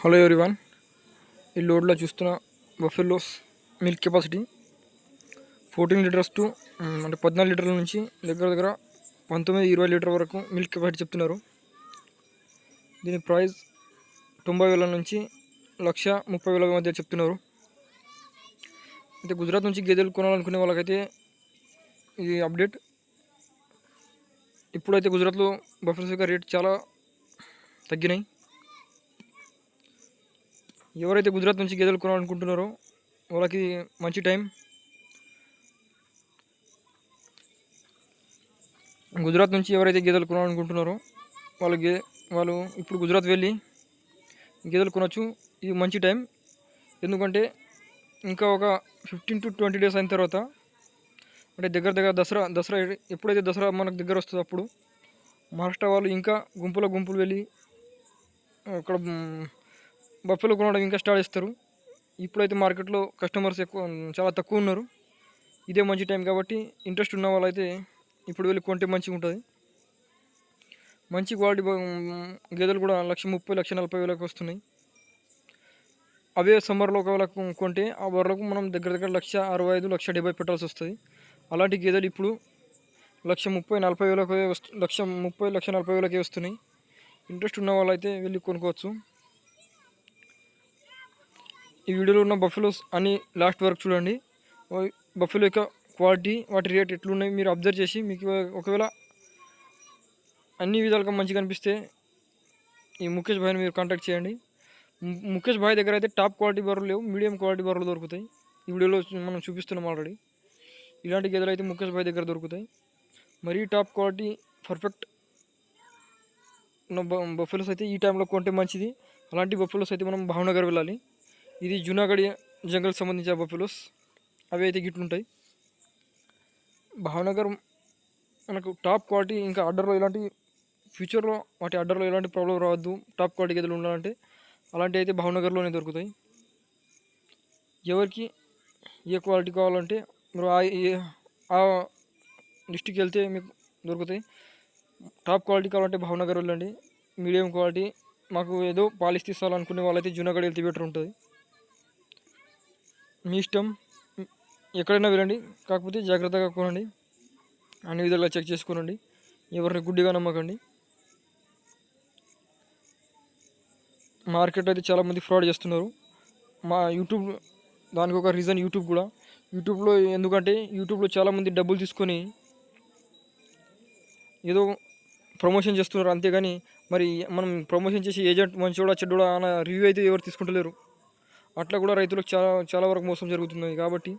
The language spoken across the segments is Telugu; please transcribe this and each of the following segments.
హలో ఎవ్రీవన్ ఈ లోడ్లో చూస్తున్న buffaloes milk capacity fourteen litres to అంటే పద్నాలుగు లీటర్ల నుంచి దగ్గర దగ్గర పంతొమ్మిది ఇరవై లీటర్ వరకు మిల్క్ కెపాసిటీ చెప్తున్నారు. దీని ప్రైస్ తొంభై వేల నుంచి లక్ష ముప్పై వేల మధ్య చెప్తున్నారు. అయితే గుజరాత్ నుంచి గేదెలు కొనాలనుకునే వాళ్ళకైతే ఇది అప్డేట్ ఇప్పుడైతే గుజరాత్లో బఫెల్స్ యొక్క రేట్ చాలా తగ్గినాయి. ఎవరైతే గుజరాత్ నుంచి గేదెలు కొనాలనుకుంటున్నారో వాళ్ళకి మంచి టైం. గుజరాత్ నుంచి ఎవరైతే గేదెలు కొనాలనుకుంటున్నారో వాళ్ళు గే వాళ్ళు ఇప్పుడు గుజరాత్ వెళ్ళి గేదెలు కొనొచ్చు. ఇది మంచి టైం. ఎందుకంటే ఇంకా ఒక ఫిఫ్టీన్ టు ట్వంటీ డేస్ అయిన తర్వాత అంటే దగ్గర దగ్గర దసరా దసరా ఎప్పుడైతే దసరా మనకు దగ్గర వస్తుందో అప్పుడు మహారాష్ట్ర వాళ్ళు ఇంకా గుంపుల గుంపులు వెళ్ళి అక్కడ బఫెలో కొనడం ఇంకా స్టార్ట్ చేస్తారు. ఇప్పుడైతే మార్కెట్లో కస్టమర్స్ ఎక్కువ చాలా తక్కువ ఉన్నారు. ఇదే మంచి టైం కాబట్టి ఇంట్రెస్ట్ ఉన్న వాళ్ళైతే ఇప్పుడు వెళ్ళి కొంటే మంచిగా ఉంటుంది. మంచి క్వాలిటీ గేదెలు కూడా లక్ష ముప్పై లక్ష నలభై వేలకు వస్తున్నాయి. అవే సమ్మర్లో ఒకవేళ కొంటే ఆ బర్రెలకు మనం దగ్గర దగ్గర లక్ష అరవై ఐదు లక్ష డెబ్బై పెట్టాల్సి వస్తుంది. అలాంటి గేదెలు ఇప్పుడు లక్ష ముప్పై నలభై వేలకు వస్తు లక్ష ముప్పై లక్ష నలభై వేలకే వస్తున్నాయి. ఇంట్రెస్ట్ ఉన్న వాళ్ళైతే వెళ్ళి కొనుక్కోవచ్చు. ఈ వీడియోలో ఉన్న బఫెలోస్ అని లాస్ట్ వరకు చూడండి. బఫెలో యొక్క క్వాలిటీ వాటి రేట్ ఎట్లున్నాయి మీరు అబ్జర్వ్ చేసి మీకు ఒకవేళ అన్ని విధాలుగా మంచిగా అనిపిస్తే ఈ ముఖేష్ భాయ్ని మీరు కాంటాక్ట్ చేయండి. ముఖేష్ భాయ్ దగ్గర అయితే టాప్ క్వాలిటీ బర్రెలు లేవు మీడియం క్వాలిటీ బర్రెలు దొరుకుతాయి. ఈ వీడియోలో మనం చూపిస్తున్నాం ఆల్రెడీ ఇలాంటి గేదెలు అయితే ముఖేష్ భాయ్ దగ్గర దొరుకుతాయి. మరీ టాప్ క్వాలిటీ పర్ఫెక్ట్ ఉన్న బ- బఫెలోస్ అయితే ఈ టైంలో కొంటే మంచిది. అలాంటి బఫెలోస్ అయితే మనం భావనగర్ వెళ్ళాలి. ఇది జూనాగఢ్ జంగల్ సంబంధించిన బఫెలోస్. అవి అయితే గిట్లుంటాయి భావనగర్ మనకు టాప్ క్వాలిటీ ఇంకా ఆర్డర్లో ఇలాంటి ఫ్యూచర్లో వాటి ఆర్డర్లో ఎలాంటి ప్రాబ్లం రావద్దు. టాప్ క్వాలిటీ గదులు ఉండాలంటే అలాంటి అయితే భావనగర్లోనే దొరుకుతాయి. ఎవరికి ఏ క్వాలిటీ కావాలంటే మీరు ఆ డిస్టిక్ వెళ్తే మీకు దొరుకుతాయి. టాప్ క్వాలిటీ కావాలంటే భావనగర్ వెళ్ళండి. Medium quality. మాకు ఏదో పాలిస్ వాళ్ళైతే జూనాగఢ్ వెళ్తే బెటర్ ఉంటుంది. మీ ఇష్టం. ఎక్కడైనా వెళ్ళండి. కాకపోతే జాగ్రత్తగా కొనండి. అన్ని విధాలుగా చెక్ చేసుకోనండి. ఎవరిని గుడ్డిగా నమ్మకండి. మార్కెట్ అయితే చాలామంది ఫ్రాడ్ చేస్తున్నారు. మా యూట్యూబ్ దానికి ఒక రీజన్ యూట్యూబ్ కూడా. యూట్యూబ్లో ఎందుకంటే యూట్యూబ్లో చాలామంది డబ్బులు తీసుకొని ఏదో ప్రమోషన్ చేస్తున్నారు అంతేగాని మరి మనం ప్రమోషన్ చేసి ఏజెంట్ మంచోడా చెడ్డోడా అన్న రివ్యూ అయితే ఎవరు తీసుకుంటలేరు. అట్లా కూడా రైతులకు చాలా చాలా వరకు మోసం జరుగుతుంది కాబట్టి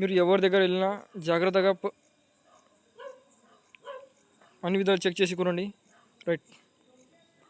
మీరు ఎవరి దగ్గర వెళ్ళినా జాగ్రత్తగా ప- అన్ని విధాలు చెక్ చేసి కొనండి. రైట్.